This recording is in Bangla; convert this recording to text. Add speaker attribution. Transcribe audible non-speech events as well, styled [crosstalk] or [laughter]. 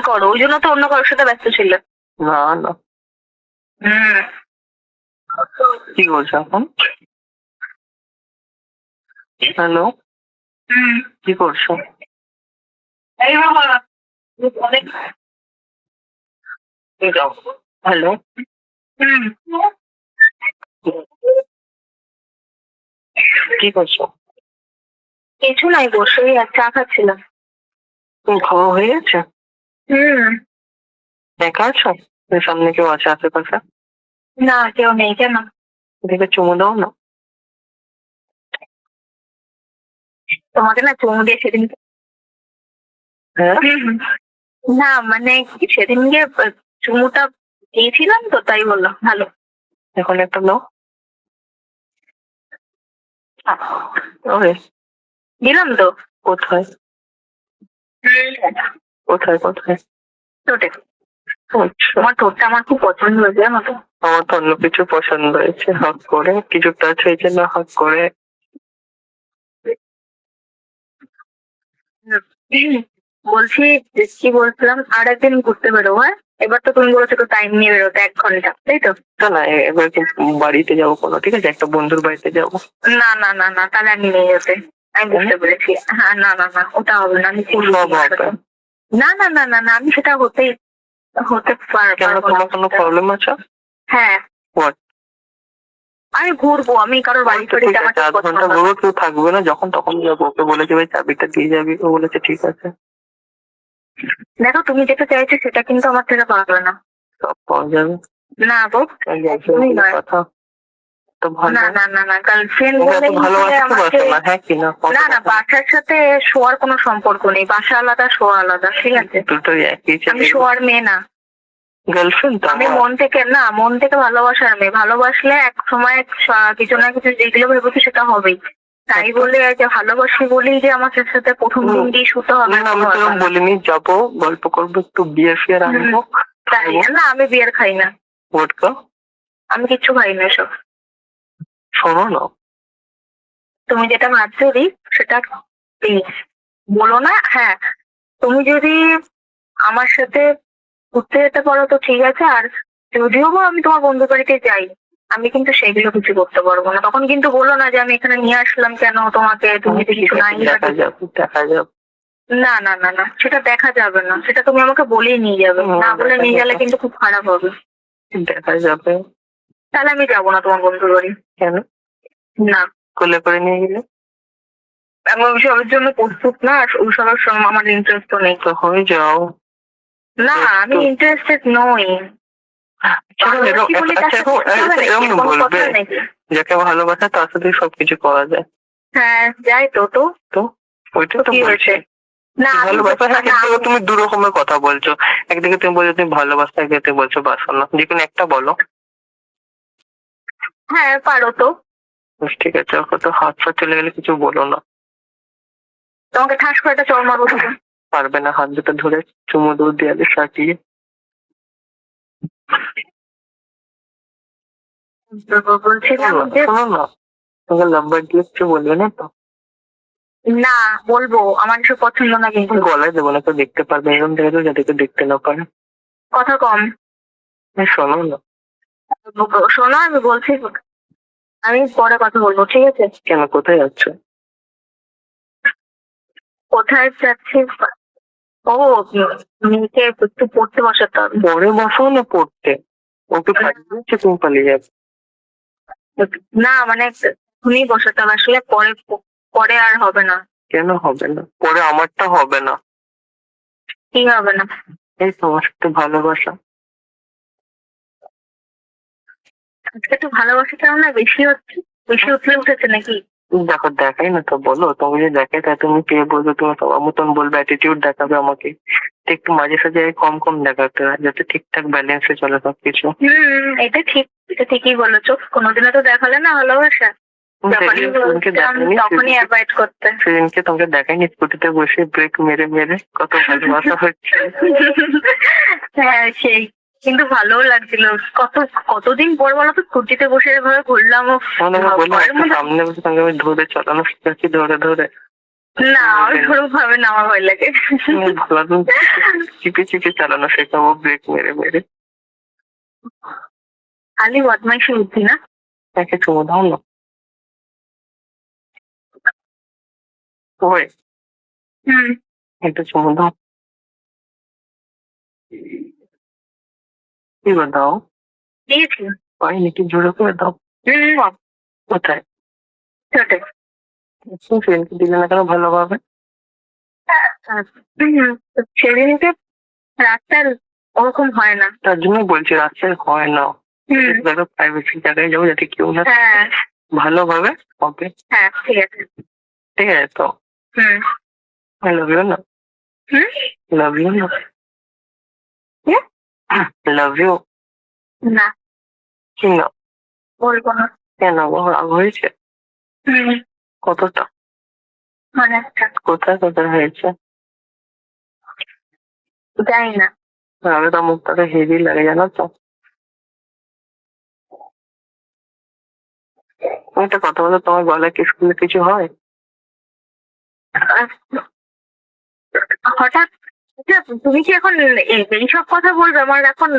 Speaker 1: করো? ওই জন্য তো অন্য কারোর সাথে ব্যস্ত ছিল।
Speaker 2: না না।
Speaker 1: হুম।
Speaker 2: কি করছ এখন? হ্যালো?
Speaker 1: হুম।
Speaker 2: কি করছ?
Speaker 1: এই বাবা
Speaker 2: হ্যালো?
Speaker 1: হুম।
Speaker 2: কি করছ?
Speaker 1: কিছু নাই বসেই আর চা খাচ্ছিলাম।
Speaker 2: খাওয়া হয়ে গেছে?
Speaker 1: হুম।
Speaker 2: একা আছো সামনে কেউ আছে আশেপাশে?
Speaker 1: না কেউ নেই কেন?
Speaker 2: দেখে চুমু দাও না।
Speaker 1: তোমাকে না চুমু দিয়ে সেদিন
Speaker 2: হ্যাঁ?
Speaker 1: না মানে সেদিনকে চুমুটা দিয়েছিলাম তো তাই বললাম ভালো।
Speaker 2: এখন একটা দাও
Speaker 1: দিলাম তো।
Speaker 2: কোথায়? কোথায় কোথায়
Speaker 1: ঠোঁটে
Speaker 2: আচ্ছা
Speaker 1: ঠোঁটটা আমার খুব পছন্দ হয়েছে জানো তো।
Speaker 2: আমার তো অন্য কিছু পছন্দ হয়েছে হাক করে। কিছু টাচ হয়েছে না হাক করে।
Speaker 1: বলছি কি বলছিলাম? আর একদিন ঘুরতে বেরোবো হ্যাঁ? এবার তো তুমি বলেছ তো টাইম নিয়ে বেরোতে এক ঘণ্টা তাই তো?
Speaker 2: না না এবার বাড়িতে যাব কোনো ঠিক আছে? একটা বন্ধুর বাড়িতে যাব।
Speaker 1: না না না না তাহলে আমি নিয়ে যেতে। আমি বুঝতে পেরেছি। হ্যাঁ না না না ওটা হবে না আমি না না না না না আমি সেটা হতে পার-
Speaker 2: কেন? তোমার কোনো প্রবলেম আছে?
Speaker 1: হ্যাঁ? আমি ঘুরবো আমি কারোর বাড়ি
Speaker 2: আচ্ছা,
Speaker 1: ফাড়ি
Speaker 2: ঠিক
Speaker 1: যাওয়া
Speaker 2: আছে আধ ঘণ্টা ঘুরবো কেউ থাকবে না যখন তখন যাব। ওকে বলেছে ভাই চাবিটা দিয়ে যাবি? ও বলেছে ঠিক আছে।
Speaker 1: দেখো তুমি যেটা চাইছো সেটা কিন্তু আমার থেকে পারবে না।
Speaker 2: সব পাওয়া যাবে।
Speaker 1: না গো।
Speaker 2: কথা। তো ভালো।
Speaker 1: না না না না গার্লফ্রেন্ড বলে
Speaker 2: ভালোবাসতে না হ্যাঁ না
Speaker 1: না বাসার সাথে শোয়ার কোনো সম্পর্ক নেই বাসা আলাদা শোয়া আলাদা ঠিক আছে?
Speaker 2: দুটোই একই
Speaker 1: আমি শোয়ার মেয়ে না।
Speaker 2: গার্লফ্রেন্ড তো
Speaker 1: আমি মন থেকে না মন থেকে ভালোবাসার মেয়ে। ভালোবাসলে এক সময় কিছু না কিছু যেগুলো ভেবেছি সেটা হবেই। তাই বলে যে ভালোবাসি বলি যে আমার সাথে প্রথম দিন দিয়ে শুতে হবে
Speaker 2: না আমি তো বলিনি যাব গল্প করব একটু বিয়ে ফিয়ার আনব
Speaker 1: তাই না আমি বিয়ার খাই না।
Speaker 2: ভোটকা
Speaker 1: আমি কিচ্ছু খাই না এসব।
Speaker 2: শোনো। না
Speaker 1: তুমি যেটা ভাবছ রি সেটা প্লিজ বলো না। হ্যাঁ তুমি যদি আমার সাথে ঘুরতে যেতে পারো তো ঠিক আছে। আর যদিও বা আমি তোমার বন্ধু বাড়িতে যাই আমি কিন্তু সেগুলো কিছু করতে পারব না। তখন কিন্তু বলো না যে আমি এখানে নিয়ে আসলাম কেন তোমাকে তুমি যদি কিছু নাই। না না না না সেটা দেখা যাবে না। সেটা তুমি আমাকে বলেই নিয়ে যাবে। না বলে নিয়ে গেলে কিন্তু খুব খারাপ হবে।
Speaker 2: দেখা যাবে।
Speaker 1: তাহলে আমি যাব না তোমার বন্ধুর বাড়ি।
Speaker 2: কেন?
Speaker 1: না।
Speaker 2: কোলে করে নিয়ে গেলে?
Speaker 1: আমি ওইসবের জন্য প্রস্তুত না আর ওইসবের সময় আমার ইন্টারেস্ট তো নেই।
Speaker 2: হয়ে যাও।
Speaker 1: না আমি ইন্টারেস্টেড নই।
Speaker 2: আচ্ছা,
Speaker 1: কথা নাকি?
Speaker 2: যাকে ভালোবাসে তার সাথে সবকিছু করা যায়।
Speaker 1: হ্যাঁ যাই তো তো।
Speaker 2: তো ওইটা তো
Speaker 1: হয়েছে? না
Speaker 2: ভালোবাসা? কিন্তু তুমি দু রকমের কথা বলছো একদিকে তুমি বলছো তুমি ভালোবাসা একদিকে তুমি বলছো বাসো না যে কোনো একটা বলো।
Speaker 1: হ্যাঁ পারো তো।
Speaker 2: ঠিক আছে ওকে তো হাত পা চলে গেলে কিছু বলো না।
Speaker 1: তোমাকে ঠাস করে একটা চড় মারবো
Speaker 2: পারবে না হাত দুটো ধরে চুমু দুধ দেয়ালে সাটিয়ে দিয়ে কিছু বলবে না তো?
Speaker 1: না বলব আমার পছন্দ না কিন্তু।
Speaker 2: গলায় দেবো না কেউ দেখতে পারবে এরকম তো যাতে দেখতে না পারে।
Speaker 1: কথা কম।
Speaker 2: শোনো না।
Speaker 1: শোনো আমি বলছি আমি পরে কথা বলব ঠিক আছে?
Speaker 2: কেন কোথায় যাচ্ছ?
Speaker 1: কোথায় যাচ্ছি? ও মেয়েকে একটু পড়তে বসাতে হবে।
Speaker 2: পরে বসো না পড়তে। ওকে পাঠিয়ে তুমি পালিয়ে যাবে
Speaker 1: না মানে তুমি বসাতে হবে আসলে পরে পরে আর হবে না।
Speaker 2: কেন হবে না? পরে আমারটা হবে না।
Speaker 1: কি হবে না?
Speaker 2: এই তোমার সাথে ভালোবাসা।
Speaker 1: একটু ভালোবাসাটা না বেশি হচ্ছে? বেশি উঠলে উঠেছে নাকি?
Speaker 2: দেখো দেখাই না তো বলো। তুমি যদি দেখাই তাই তুমি পেয়ে বলবে? তুমি সবার মতন বলবে অ্যাটিটিউড দেখাবে আমাকে। একটু মাঝে সাঝে কম কম দেখাতে হয় যাতে ঠিকঠাক ব্যালেন্সে চলে সবকিছু।
Speaker 1: হুম এটা ঠিক এটা ঠিকই বলেছ। কোনোদিনও তো দেখালে না ভালোবাসা।
Speaker 2: সেদিনকে তোমাকে দেখাইনি স্কুটিতে বসে ব্রেক মেরে মেরে কত ভালোবাসা হচ্ছে। [laughs]
Speaker 1: হ্যাঁ সেই। কিন্তু ভালোও লাগছিল। কত কতদিন পর বলো তো স্কুটিতে বসে এভাবে ঘুরলাম।
Speaker 2: মনে সামনে বসে তোমাকে আমি ধরে চালানো শিখেছি ধরে ধরে।
Speaker 1: না ওরকম ভাবে নামা ভয় লাগে।
Speaker 2: ভালো তুমি চিপে চিপে চালানো শেখাবো ব্রেক মেরে মেরে।
Speaker 1: খালি বদমাইশি বুদ্ধি না?
Speaker 2: তাকে চুমো দাও না। ওই
Speaker 1: হুম।
Speaker 2: একটা চুমো দাও। এবার দাও।
Speaker 1: দিয়েছি।
Speaker 2: পাইনি কি জোরে করে দাও। কোথায়? ফ্রেন্ডকে দিলে না কেন ভালোভাবে?
Speaker 1: হুম, সেদিনকে রাতটা ওরকম হয় না।
Speaker 2: তার জন্য বলছি রাস্তায় হয় না। দেখো প্রাইভেসি জায়গায় যাব যাতে কেউ না
Speaker 1: হ্যাঁ।
Speaker 2: ভালোভাবে হবে
Speaker 1: হ্যাঁ ঠিক আছে।
Speaker 2: ঠিক আছে তো।
Speaker 1: হুম।
Speaker 2: লাভ ইউ না?
Speaker 1: হুম?
Speaker 2: লাভ ইউ না? [clears throat] লাভ ইউ
Speaker 1: না।
Speaker 2: কি না
Speaker 1: বলব না।
Speaker 2: কেন? রাগ হয়েছে? কতটা?
Speaker 1: মানে
Speaker 2: কোথায় কোথায় হয়েছে?
Speaker 1: জানি না।
Speaker 2: আগে তো মুখটাকে হেভি লাগে জানো তো। একটা কথা বলো তোমার গলায় কি স্কুলে কিছু হয়?
Speaker 1: হঠাৎ তুমি কি এখন এই- এইসব কথা বলবে? আমার এখন